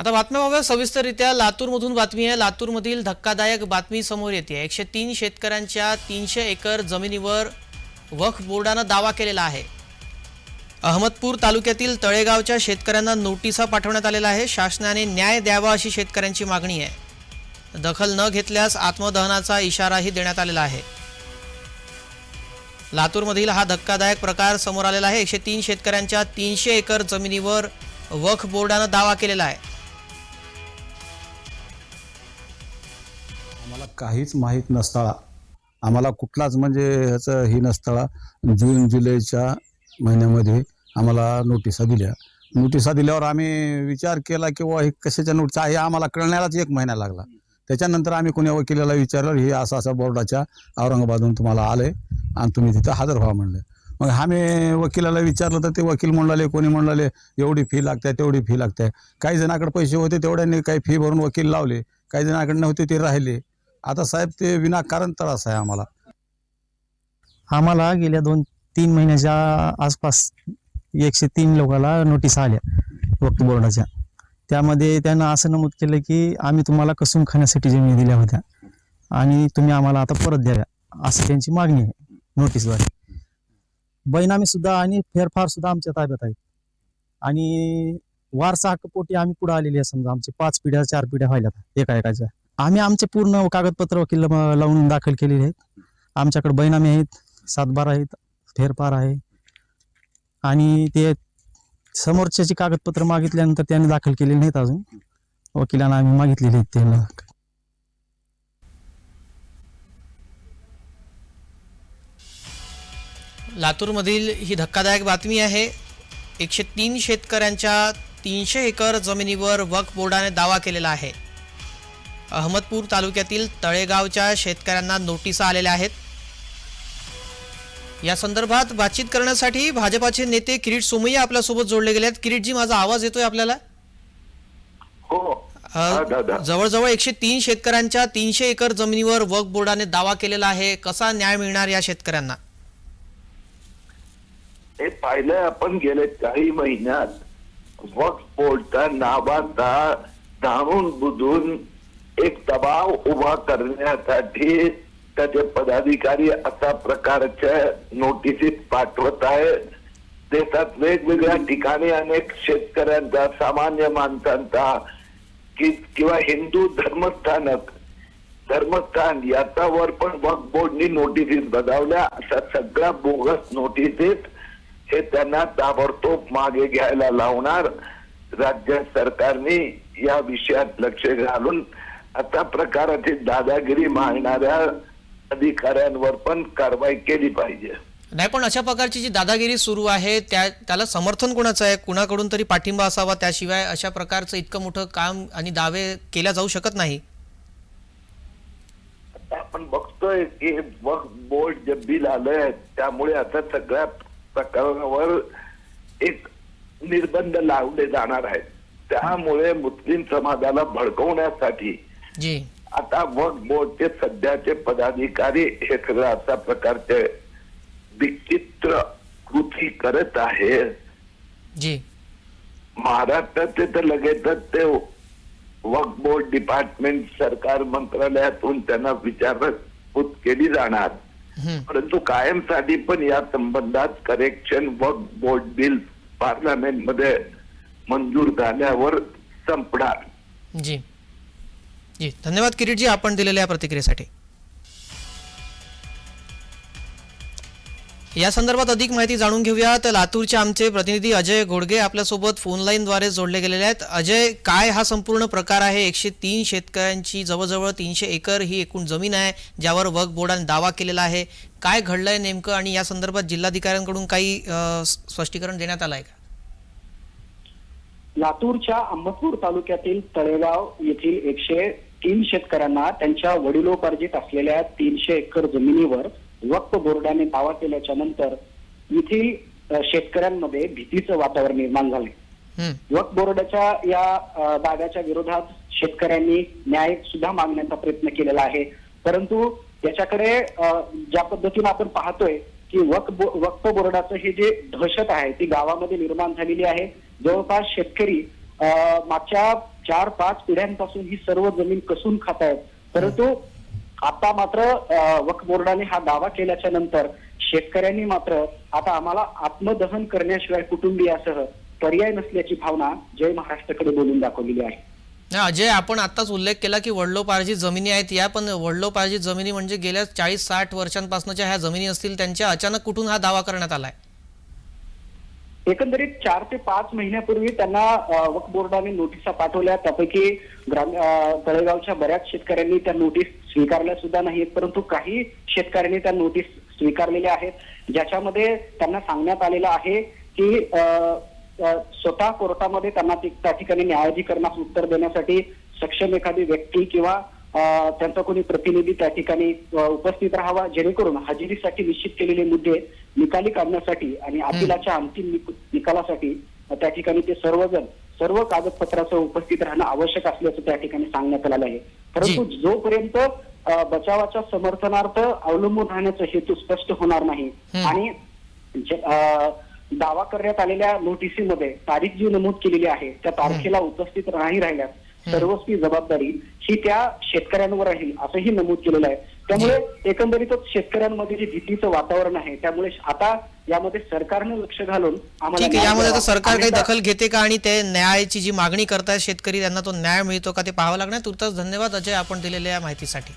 आता बातम्या बघा सविस्तररित्या लातूरमधून बातमी आहे. लातूरमधील धक्कादायक बातमी समोर येते. एकशे तीन शेतकऱ्यांच्या तीनशे एकर जमिनीवर वक्फ बोर्डानं दावा केलेला आहे. अहमदपूर तालुक्यातील तळेगावच्या शेतकऱ्यांना नोटिसा पाठवण्यात आलेला आहे. शासनाने न्याय द्यावा अशी शेतकऱ्यांची मागणी आहे. दखल न घेतल्यास आत्मदहनाचा इशाराही देण्यात आलेला आहे. लातूरमधील हा धक्कादायक प्रकार समोर आलेला आहे. एकशे तीन शेतकऱ्यांच्या तीनशे एकर जमिनीवर वक्फ बोर्डानं दावा केलेला आहे. काहीच माहीत नसताळा. आम्हाला कुठलाच म्हणजे ह्याचं ही नसताळा. जून जुलैच्या महिन्यामध्ये आम्हाला नोटिसा दिल्या. नोटिसा दिल्यावर आम्ही विचार केला की हे कशाच्या नोटिसा हे आम्हाला कळण्यालाच एक महिना लागला. त्याच्यानंतर आम्ही कोणी वकिलाला विचारलं हे असं असं बोर्डाच्या औरंगाबादहून तुम्हाला आलं आहे आणि तुम्ही तिथं हजर व्हा म्हणलं. मग आम्ही वकिलाला विचारलं तर ते वकील म्हणलाले कोणी म्हणाले एवढी फी लागते तेवढी फी लागते. काही जणाकडे पैसे होते तेवढ्यांनी काही फी भरून वकील लावले. काही जणाकडे नव्हते ते राहिले. आता साहेब ते विनाकारण त्रास आहे आम्हाला. आम्हाला गेल्या दोन तीन महिन्याच्या आसपास एकशे तीन लोकांना नोटीस आल्या वक्त बोर्डाच्या. त्यामध्ये त्यांना असं नमूद केलं की आम्ही तुम्हाला कसून खाण्यासाठी जमिनी दिल्या होत्या आणि तुम्ही आम्हाला आता परत द्याव्या असं त्यांची मागणी आहे नोटीसद्वारे. बैनामी सुद्धा आणि फेरफार सुद्धा आमच्या ताब्यात आहेत. आणि वारसा हक्कपोटी आम्ही पुढे आलेली आहे समजा आमची पाच पिढ्या चार पिढ्या व्हायला एका एकाच्या. आम्ही आमचे पूर्ण कागदपत्र वकील लावून दाखल केलेले आहेत. आमच्याकडे बैनामी आहेत सातबारा आहेत फेरफार आहे. आणि ते समोरच्याची कागदपत्र मागितल्यानंतर त्यांनी दाखल केलेले नाहीत अजून. वकिलांना आम्ही मागितलेले आहेत त्यांना. लातूरमधील ही धक्कादायक बातमी आहे एकशे तीन शेतकऱ्यांच्या तीनशे एकर जमिनीवर वक्फ बोर्डाने दावा केलेला आहे. अहमदपूर तालुक्यातील तळेगावच्या शेतकऱ्यांना नोटिसा आलेल्या आहेत. या संदर्भात बातचीत करण्यासाठी भाजपाचे नेते किरीट सोमय्या आपल्यासोबत जोडले गेले आहेत किरीटजी माझा आवाज येतोय आपल्याला? हो. जवळजवळ एकशे तीन शेतकऱ्यांच्या तीनशे एकर जमिनीवर वक्फ बोर्डाने दावा केलेला आहे. कसा न्याय मिळणार या शेतकऱ्यांना? हे पाहिलं आपण गेले काही महिन्यात वक्फ बोर्डचा नावाचा जाणून बुजून एक दबाव उभा करण्यासाठी त्याचे पदाधिकारी अशा प्रकारच्या नोटिसीत पाठवत आहेत. देशात वेगवेगळ्या ठिकाणी अनेक शेतकऱ्यांचा सामान्य माणसांचा कि किंवा हिंदू धर्मस्थानक धर्मस्थान याच्यावर पण वक्फ बोर्डनी नोटिसीस बजावल्या. अशा सगळ्या बोगस नोटिसीस हे त्यांना ताबडतोब मागे घ्यायला लावणार. राज्य सरकारने या विषयात लक्ष घालून अशा प्रकारची दादागिरी मागणाऱ्या अधिकाऱ्यांवर पण कारवाई केली पाहिजे. नाही पण अशा प्रकारची जी दादागिरी सुरू आहे त्या त्याला समर्थन कोणाचं आहे? कुणाकडून तरी पाठिंबा असावा? त्याशिवाय अशा प्रकारचं इतकं मोठं काम आणि दावे केल्या जाऊ शकत नाही. आता आपण बघतोय की वक्फ बोर्ड जे बिल आलंय त्यामुळे आता सगळ्या प्रकारावर एक निर्बंध लावले जाणार आहेत. त्यामुळे मुस्लिम समाजाला भडकवण्यासाठी जी. आता वक्फ बोर्डचे सध्याचे पदाधिकारी हे सगळं अशा प्रकारचे विचित्र कृती करत आहेत. जी. महाराष्ट्राचे तर लगेचच ते वक्फ बोर्ड डिपार्टमेंट सरकार मंत्रालयातून त्यांना विचारपूस केली जाणार. परंतु कायमसाठी पण या संबंधात करेक्शन वक्फ बोर्ड बिल पार्लमेंटमध्ये मंजूर झाल्यावर संपणार. जी. जी धन्यवाद किरीटजी आपण दिलेल्या प्रतिक्रियेसाठी. या संदर्भात अधिक माहिती जाणून घेऊया तर लातूरचे आमचे प्रतिनिधी अजय घोडगे आपल्यासोबत फोनलाईनद्वारे जोडले गेलेले आहेत. अजय काय हा संपूर्ण प्रकार आहे? एकशे तीन शेतकऱ्यांची जवळजवळ तीनशे एकर ही एकूण जमीन आहे ज्यावर वक बोर्डाने दावा केलेला आहे. काय घडलंय नेमकं? आणि या संदर्भात जिल्हाधिकाऱ्यांकडून काही स्पष्टीकरण देण्यात आलं आहे का? लातूरच्या अहमदपूर तालुक्यातील तळेगाव येथील एकशे तीन शेतकऱ्यांना त्यांच्या वडिलोपार्जित असलेल्या तीनशे एकर जमिनीवर वक्फ बोर्डाने दावा केल्याच्यानंतर येथील शेतकऱ्यांमध्ये भीतीचं वातावरण निर्माण झाले. वक्फ बोर्डाच्या या दाव्याच्या विरोधात शेतकऱ्यांनी न्याय सुद्धा मागण्याचा प्रयत्न केलेला आहे. परंतु याच्याकडे ज्या पद्धतीने आपण पाहतोय की वक्फ बो- वक्फ बोर्डाचं हे जे दहशत आहे ती गावामध्ये निर्माण झालेली आहे. जवळपास शेतकरी मागच्या चार पाच पिढ्यांपासून ही सर्व जमीन कसून खात आहेत. परंतु आता मात्र वक्फ बोर्डाने हा दावा केल्याच्यानंतर शेतकऱ्यांनी मात्र आता आम्हाला आत्मदहन करण्याशिवाय कुटुंबियासह पर्याय नसल्याची भावना जय महाराष्ट्राकडे बोलून दाखवलेली आहे. अजय आपण आत्ताच उल्लेख केला की वडलोपार्जित जमिनी आहेत या पण वडलोपार्जित जमिनी म्हणजे गेल्या चाळीस साठ वर्षांपासूनच्या ह्या जमिनी असतील त्यांच्या अचानक कुठून हा दावा करण्यात आलाय? एकंदरीत चार ते पाच महिन्यापूर्वी त्यांना वक्फ बोर्डाने नोटिसा पाठवल्या. त्यापैकी ग्राम तळेगावच्या बऱ्याच शेतकऱ्यांनी त्या नोटीस स्वीकारल्या सुद्धा नाहीत. परंतु काही शेतकऱ्यांनी त्या नोटीस स्वीकारलेल्या आहेत ज्याच्यामध्ये त्यांना सांगण्यात आलेलं आहे की स्वतः कोर्टामध्ये त्यांना त्या ठिकाणी न्यायाधिकरणास उत्तर देण्यासाठी सक्षम एखादी व्यक्ती किंवा त्यांचा कोणी प्रतिनिधी त्या ठिकाणी उपस्थित राहावा जेणेकरून हजेरीसाठी निश्चित केलेले मुद्दे निकाली काढण्यासाठी आणि अपिलाच्या अंतिम निक- निकालासाठी त्या ठिकाणी ते सर्वजण सर्व कागदपत्राचं उपस्थित राहणं आवश्यक असल्याचं त्या ठिकाणी सांगण्यात आलेलं आहे. परंतु जोपर्यंत बचावाच्या समर्थनार्थ अवलंबून राहण्याचा हेतू स्पष्ट होणार नाही. आणि दावा करण्यात आलेल्या नोटिसीमध्ये तारीख जी नमूद केलेली आहे त्या तारखेला उपस्थित नाही राहिल्यास सर्वस्वी जबाबदारी ही त्या शेतकऱ्यांवर राहील असंही नमूद केलेलं आहे. त्यामुळे एकंदरीतच शेतकऱ्यांमध्ये जे भीतीचं वातावरण आहे त्यामुळे आता यामध्ये सरकारनं लक्ष घालून आम्हाला ठीक आहे न्याय यामध्ये आता. सरकार काही दखल घेते का आणि ते न्यायाची जी मागणी करतायत शेतकरी त्यांना तो न्याय मिळतो का ते पाहावं लागणार तुर्तास धन्यवाद अजय आपण दिलेल्या या माहितीसाठी